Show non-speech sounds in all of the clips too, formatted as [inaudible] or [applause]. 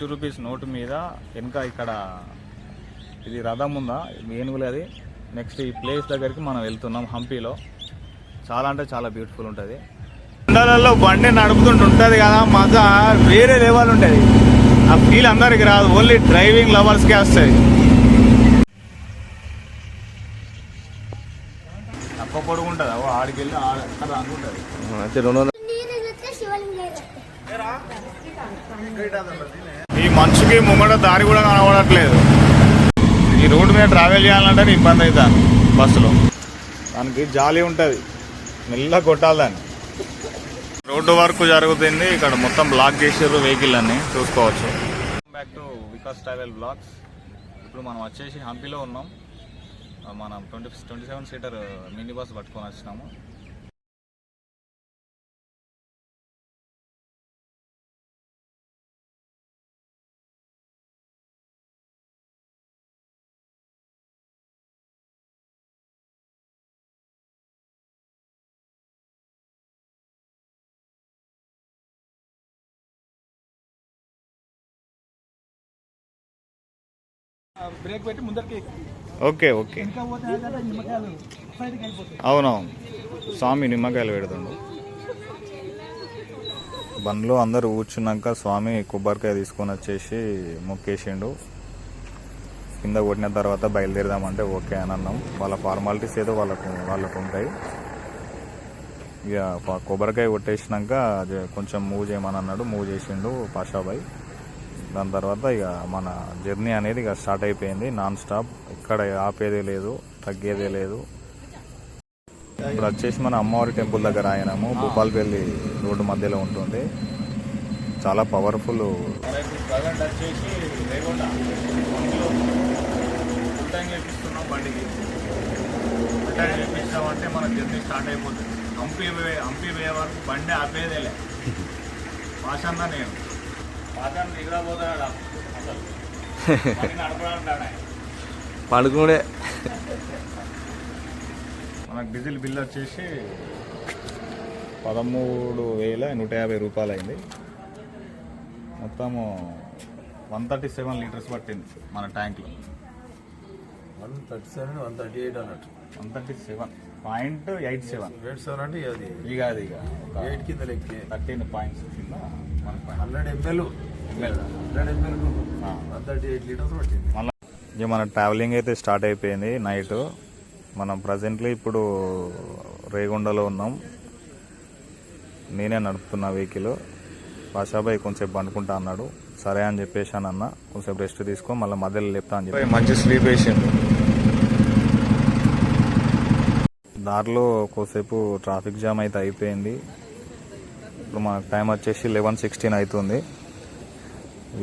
Fifty rupees note మీద వెనక ఇక్కడ ఇది రథం ఉందా? ఏనుగులు అది. నెక్స్ట్ ఈ ప్లేస్ దగ్గరికి మనం వెళ్తున్నాం హంపీలో చాలా అంటే చాలా బ్యూటిఫుల్ ఉంటుంది. కొండలలో బండి నడుపుతుంటే ఉంటుంది కదా మజా వేరే లెవెల్ ఉంటుంది ఆ ఫీల్ అందరికి రాదు ఓన్లీ డ్రైవింగ్ లవర్స్కే వస్తుంది. తక్కువ పొడుగుంటుంది ఆడికి వెళ్ళి ఆడ- అక్కడ అనుకుంటుంది రోడ్డుకి ముంగడ దారి కూడా కనబడట్లేదు. ఈ రోడ్డు మీద ట్రావెల్ చేయాలంటే ఇబ్బంది అవుతుంది బస్సులో. దానికి జాలి ఉంటుంది. మెల్ల కొట్టాలి దాన్ని. రోడ్డు వర్క్ జరుగుతుంది. ఇక్కడ మొత్తం బ్లాక్ చేసారు వెహికల్ అన్ని. చూసుకోవచ్చు. Back to Vikas travel blogs ఇప్పుడు మనం వచ్చేసి హంపీలో ఉన్నాం. మనం twenty twenty seven seater mini bus పట్టుకొని వచ్చినాము. బ్రేక్ పెట్టి ముందరికి ఓకే ఓకే. అవునవును. స్వామి నిమ్మకాయలు పెడుతుండు. బండ్లో అందరూ కూర్చున్నాక స్వామి కొబ్బరికాయ తీసుకొని వచ్చేసి మొక్కేసిండు. కింద కొట్టిన తర్వాత బయలుదేరదామంటే ఓకే అని అన్నాం. వాళ్ళ ఫార్మాలిటీస్ ఏదో వాళ్ళకు వాళ్ళకు ఉంటాయి. ఇక కొబ్బరికాయ కొట్టేసినాక అది కొంచెం మూవ్ చేయమని అన్నాడు. మూవ్ చేసిండు పాషాబాయ్. దాని తర్వాత ఇక మన జర్నీ అనేది ఇక స్టార్ట్ అయిపోయింది నాన్ స్టాప్. ఇక్కడ ఆపేదే లేదు తగ్గేదే లేదు. ఇప్పుడు వచ్చేసి మన అమ్మవారి టెంపుల్ దగ్గర ఆయనము భూపాలపల్లి రోడ్డు మధ్యలో ఉంటుంది చాలా పవర్ఫుల్. బండికి చేపించామంటే మన జర్నీ స్టార్ట్ అయిపోతుంది. హంపి హంపి పోయే వరకు బండి ఆపేదేలే. పాషన్న [laughs] నేను పండుకునే. మనకు డీజిల్ బిల్ వచ్చేసి పదమూడు వేల నూట యాభై రూపాయలు అయింది మొత్తము వన్ థర్టీ సెవెన్ లీటర్స్ పట్టింది మన ట్యాంక్లో. One thirty seven one thirty eight అన్నట్టు. One thirty seven. Point eight seven. Eight seven అంటే అది. ఇక అది ఇక. ఎయిట్ కింద లెక్కే. థర్టీన్ పాయింట్స్ కింద మనకు hundred ML. ML. Hundred ML thirty eight litres పట్టింది. మళ్ళీ మన ట్రావెలింగ్ అయితే స్టార్ట్ అయిపోయింది నైట్. మనం ప్రజెంట్లీ ఇప్పుడు రేగొండలో ఉన్నాం. నేనే నడుపుతున్నా వెహికల్ పాషాబాయ్ కొంచెం పండుకుంటా అన్నాడు. సరే అని చెప్పేసి అని అన్న కొంచెం రెస్ట్ తీసుకో మళ్ళీ మధ్యలో లేపుతా అని చెప్పి. మంచి స్లీప్ వేసిండు. దారిలో కొద్దిసేపు ట్రాఫిక్ జామ్ అయితే అయిపోయింది. ఇప్పుడు మనకు టైం వచ్చేసి లెవెన్ సిక్స్టీన్ అవుతుంది.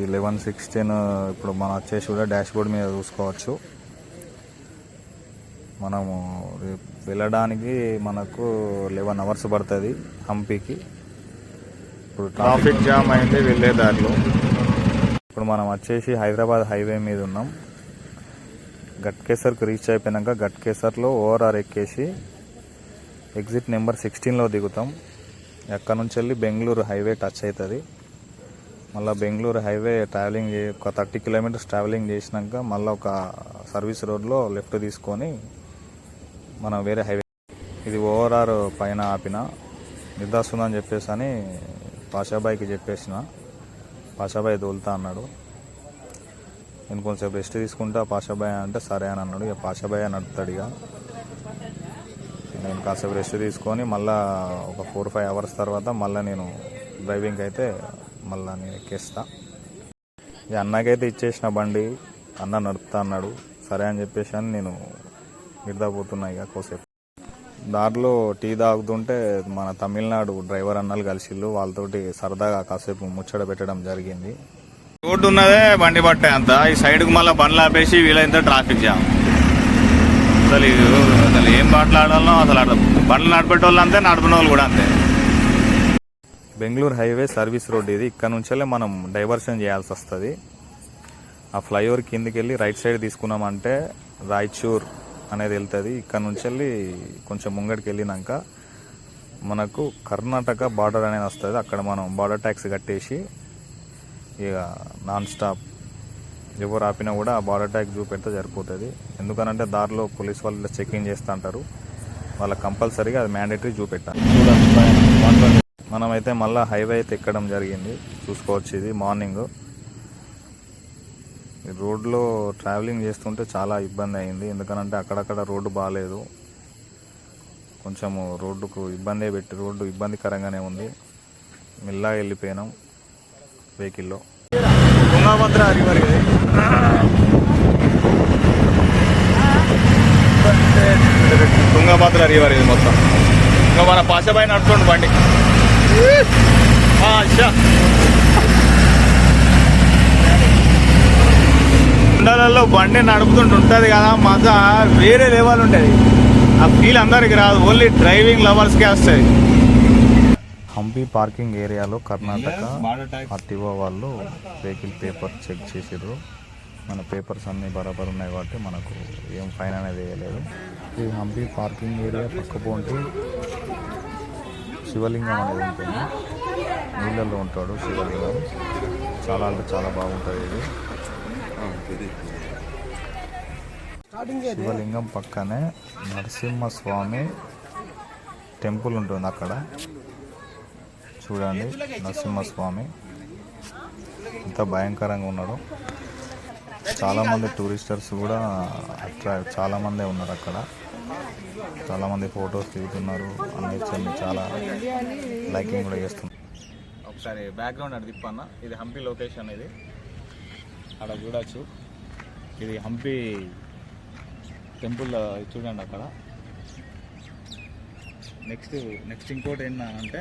ఈ లెవెన్ సిక్స్టీన్ ఇప్పుడు మనం వచ్చేసి కూడా డాష్ బోర్డ్ మీద చూసుకోవచ్చు. మనము వెళ్ళడానికి మనకు లెవెన్ అవర్స్ పడుతుంది హంపీకి. ఇప్పుడు ట్రాఫిక్ జామ్ అయితే వెళ్ళే దారిలో. ఇప్పుడు మనం వచ్చేసి హైదరాబాద్ హైవే మీద ఉన్నాం. గట్కేసర్కి రీచ్ అయిపోయినాక గట్కేసర్లో ఓఆర్ఆర్ ఎక్కేసి ఎగ్జిట్ నెంబర్ సిక్స్టీన్లో దిగుతాం. ఎక్కడ నుంచి వెళ్ళి బెంగళూరు హైవే టచ్ అవుతుంది మళ్ళీ బెంగళూరు హైవే ట్రావెలింగ్ ఒక థర్టీ కిలోమీటర్స్ ట్రావెలింగ్ చేసినాక మళ్ళీ ఒక సర్వీస్ రోడ్లో లెఫ్ట్ తీసుకొని మనం వేరే హైవే ఇది ఓవరార్ పైన ఆపిన. నిద్రస్తుందని చెప్పేసి అని పాషాబాయికి చెప్పేసిన. పాషాబాయ్ తోలుతా అన్నాడు. నేను కొంచెం రెస్ట్ తీసుకుంటా పాషాబాయ్ అంటే సరే అని అన్నాడు. ఇక పాషాబాయ్ అని నడుపుతాడు ఇక. నేను కాసేపు రెస్ట్ తీసుకొని మళ్ళా ఒక ఫోర్ ఫైవ్ అవర్స్ తర్వాత మళ్ళీ నేను డ్రైవింగ్ అయితే మళ్ళీ నేను ఎక్కేస్తా. ఇక అన్నకైతే ఇచ్చేసిన బండి అన్న నడుపుతా అన్నాడు. సరే అని చెప్పేసి అని నేను నిద్రపోతున్నా ఇక కోసేపు. దారిలో టీ తాగుతుంటే మన తమిళనాడు డ్రైవర్ అన్నలు కలిసిళ్ళు. వాళ్ళతోటి సరదాగా కాసేపు ముచ్చట పెట్టడం జరిగింది. రోడ్డు ఉన్నదే బండి పట్టే అంత. ఈ సైడ్కి మళ్ళీ బండ్లు ఆపేసి వీలైతే ట్రాఫిక్ జామ్. అసలు అసలు ఏం మాట్లాడాలో అసలు అర్థం బండ్లు నడిపేటోళ్ళు అంతే నడిపిన వాళ్ళు కూడా అంతే. బెంగళూరు హైవే సర్వీస్ రోడ్ ఇది. ఇక్కడ నుంచెల్లే మనం డైవర్షన్ చేయాల్సి వస్తుంది. ఆ ఫ్లైఓవర్ కిందికి వెళ్ళి రైట్ సైడ్ తీసుకున్నామంటే రాయచూర్ అనేది వెళ్తుంది. ఇక్కడ నుంచి వెళ్ళి కొంచెం ముంగడికి వెళ్ళినాక మనకు కర్ణాటక బార్డర్ అనేది వస్తుంది. అక్కడ మనం బార్డర్ ట్యాక్స్ కట్టేసి ఇక నాన్ స్టాప్ ఎవరు ఆపినా కూడా ఆ బార్డర్ ట్యాగ్ చూపెడితే సరిపోతుంది. ఎందుకనంటే దారిలో పోలీస్ వాళ్ళు చెకింగ్ చేస్తూ అంటారు వాళ్ళకి కంపల్సరీగా అది మ్యాండేటరీ చూపెట్టాలి మనమైతే మళ్ళీ హైవే అయితే ఎక్కడం జరిగింది. చూసుకోవచ్చు ఇది మార్నింగ్ రోడ్లో ట్రావెలింగ్ చేస్తుంటే చాలా ఇబ్బంది అయింది. ఎందుకనంటే అక్కడక్కడ రోడ్డు బాగాలేదు కొంచెము రోడ్డుకు ఇబ్బందే పెట్టి రోడ్డు ఇబ్బందికరంగానే ఉంది. మెల్లగా వెళ్ళిపోయినాం. వెహికల్లో. తుంగభద్ర రివర్ ఇది? తుంగభద్ర రివర్ ఇది మొత్తం. ఇంకా మన పాషపై నడుచుకోండి బండి. కుండలలో బండి నడుపుతుంటే ఉంటుంది కదా మజా వేరే లెవెల్ ఉంటుంది. ఆ ఫీల్ అందరికి రాదు ఓన్లీ డ్రైవింగ్ లవర్స్కే వస్తుంది. హంపి పార్కింగ్ ఏరియాలో కర్ణాటక ఆర్టీఓ వాళ్ళు వెహికల్ పేపర్ చెక్ చేసిర్రు. మన పేపర్స్ అన్నీ బరాబర్ ఉన్నాయి కాబట్టి మనకు ఏం ఫైన్ అనేది వేయలేదు. ఈ హంపి పార్కింగ్ ఏరియా పక్క పోంటి శివలింగం అనేది ఉంటుంది. నీళ్ళల్లో ఉంటాడు శివలింగం. చాలా అంటే చాలా బాగుంటుంది ఇది. శివలింగం పక్కనే నరసింహస్వామి టెంపుల్ ఉంటుంది అక్కడ. చూడండి నరసింహస్వామి. ఎంత భయంకరంగా ఉన్నాడు. చాలామంది టూరిస్టర్స్ కూడా అట్రా చాలామందే ఉన్నారు అక్కడ. చాలామంది ఫొటోస్ దిగుతున్నారు. అన్ని చాలా లైకింగ్ కూడా చేస్తున్నారు. ఒకసారి బ్యాక్గ్రౌండ్ అది తిప్పన్న ఇది హంపి లొకేషన్ ఇది. అక్కడ చూడొచ్చు. ఇది హంపి టెంపుల్ చూడండి అక్కడ. నెక్స్ట్ నెక్స్ట్ ఇంకోటి ఏంటంటే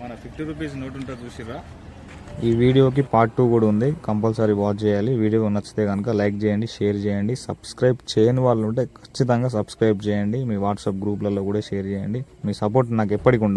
మన ఫిఫ్టీ రూపీస్ నోట్ ఉంటుంది చూసిరా ఈ వీడియోకి పార్ట్ టూ కూడా ఉంది. కంపల్సరీ వాచ్ చేయాలి. వీడియో నచ్చితే కనుక లైక్ చేయండి షేర్ చేయండి. సబ్స్క్రైబ్ చేయని వాళ్ళు ఉంటే ఖచ్చితంగా సబ్స్క్రైబ్ చేయండి. మీ వాట్సాప్ గ్రూప్లలో కూడా షేర్ చేయండి. మీ సపోర్ట్ నాకు ఎప్పటికి ఉండాలి.